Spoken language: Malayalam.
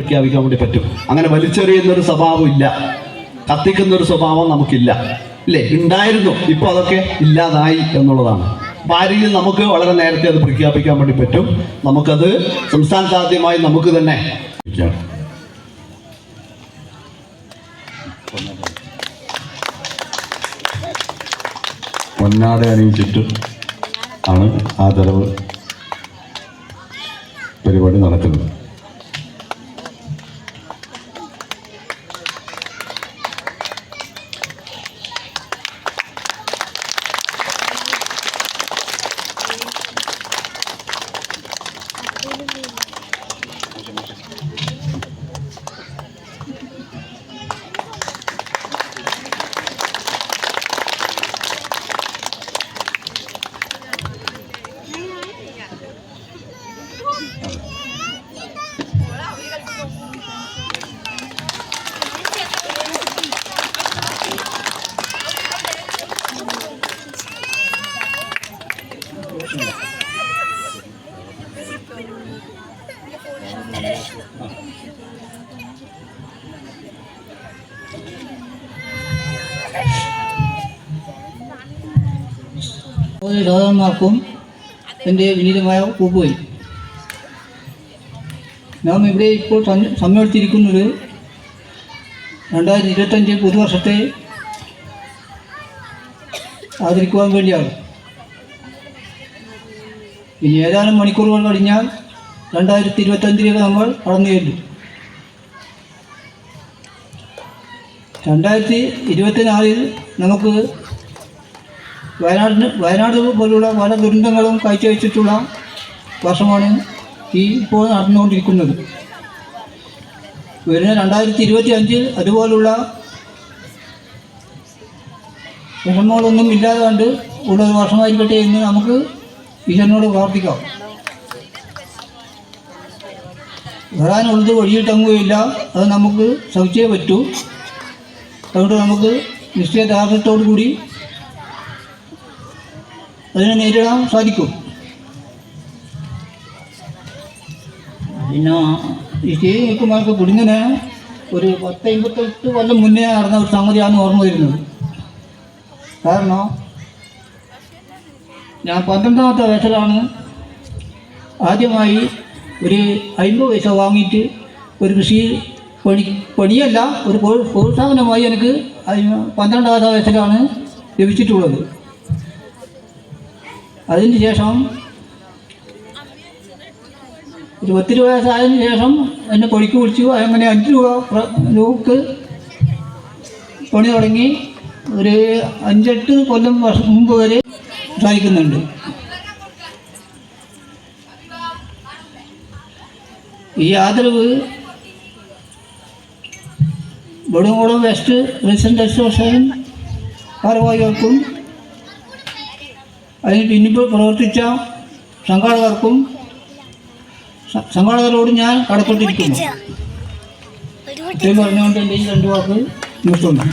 പ്രഖ്യാപിക്കാൻ വേണ്ടി പറ്റും. അങ്ങനെ വലിച്ചെറിയുന്നൊരു സ്വഭാവം ഇല്ല. കത്തിക്കുന്ന ഒരു സ്വഭാവം നമുക്കില്ല. ഇല്ലേ? ഉണ്ടായിരുന്നു ഇപ്പൊ അതൊക്കെ ഇല്ലാതായി എന്നുള്ളതാണ്. ഭാര്യയിൽ നമുക്ക് വളരെ നേരത്തെ അത് പ്രഖ്യാപിക്കാൻ വേണ്ടി പറ്റും. നമുക്കത് സംസ്ഥാന സാധ്യമായി നമുക്ക് തന്നെ. പൊന്നാട അണിയിച്ചിട്ട് ആണ് ആ തെളിവ് പരിപാടി നടക്കുന്നത് സഹോദരി രാധാമാർക്കും എന്റെ വിനീതമായ പൂപ്പോയി നാം ഇവിടെ ഇപ്പോൾ സമ്മേളിച്ചിരിക്കുന്നത് രണ്ടായിരത്തി ഇരുപത്തഞ്ച് പുതുവർഷത്തെ ആദരിക്കുവാൻ വേണ്ടിയാണ്. ഇനി ഏതാനും മണിക്കൂറുകൾ കഴിഞ്ഞാൽ രണ്ടായിരത്തി ഇരുപത്തഞ്ചിലേക്ക് നമ്മൾ കടന്നു ചെല്ലും. രണ്ടായിരത്തി ഇരുപത്തിനാലിൽ നമുക്ക് വയനാടിന് വയനാട് പോലുള്ള പല ദുരന്തങ്ങളും കാഴ്ചവെച്ചിട്ടുള്ള വർഷമാണ് ഈ ഇപ്പോൾ നടന്നുകൊണ്ടിരിക്കുന്നത്. വരുന്ന രണ്ടായിരത്തി ഇരുപത്തി അഞ്ചിൽ അതുപോലുള്ള വിഷമങ്ങളൊന്നും ഇല്ലാതെ കണ്ട് ഉള്ള ഒരു വർഷമായിരിക്കട്ടെ എന്ന് നമുക്ക് ഈശ്വരനോട് പ്രാർത്ഥിക്കാം. വരാനുള്ളത് വഴിയിൽ തങ്ങുകയില്ല അത് നമുക്ക് സഹിച്ചേ പറ്റൂ. അതുകൊണ്ട് നമുക്ക് നിശ്ചയദാർഢ്യത്തോടു കൂടി അതിനെ നേരിടാൻ സാധിക്കും. പിന്നെ ഈ നിൽക്കുമ്പോൾ കുടുങ്ങിന് ഒരു പത്ത് അമ്പത്തെട്ട് കൊല്ലം മുന്നേ നടന്ന ഒരു സംഗതിയാണ് ഓർമ്മ വരുന്നത്. കാരണം ഞാൻ പന്ത്രണ്ടാമത്തെ വയസ്സിലാണ് ആദ്യമായി ഒരു അമ്പത് പൈസ വാങ്ങിയിട്ട് ഒരു കൃഷി പണി പണിയല്ല ഒരു പ്രോത്സാ- പ്രോത്സാഹനമായി എനിക്ക് പന്ത്രണ്ടാമത്തെ വയസ്സിലാണ് ലഭിച്ചിട്ടുള്ളത്. അതിന് ശേഷം ഒരു പത്ത് രൂപ വയസ്സായതിനു ശേഷം എന്നെ പണിക്ക് വിളിച്ചു. അങ്ങനെ അഞ്ച് രൂപ രൂപക്ക് പണി തുടങ്ങി. ഒരു അഞ്ചെട്ട് കൊല്ലം വർഷം മുമ്പ് വരെ സഹായിക്കുന്നുണ്ട് ഈ ആദരവ് ബടുങ്ങോളം വെസ്റ്റ് റീസെന്റ് അസോസിയേഷൻ ഭാരവാഹികൾക്കും അതിന് പിന്നിപ്പോൾ പ്രവർത്തിച്ച സംഘാടകർക്കും സംഘാടകരോട് ഞാൻ കടപ്പെട്ടിരിക്കുന്നു. ഇത്രയും പറഞ്ഞുകൊണ്ട് എന്റെ ഈ രണ്ട് വാക്ക് നിർത്തുന്നു.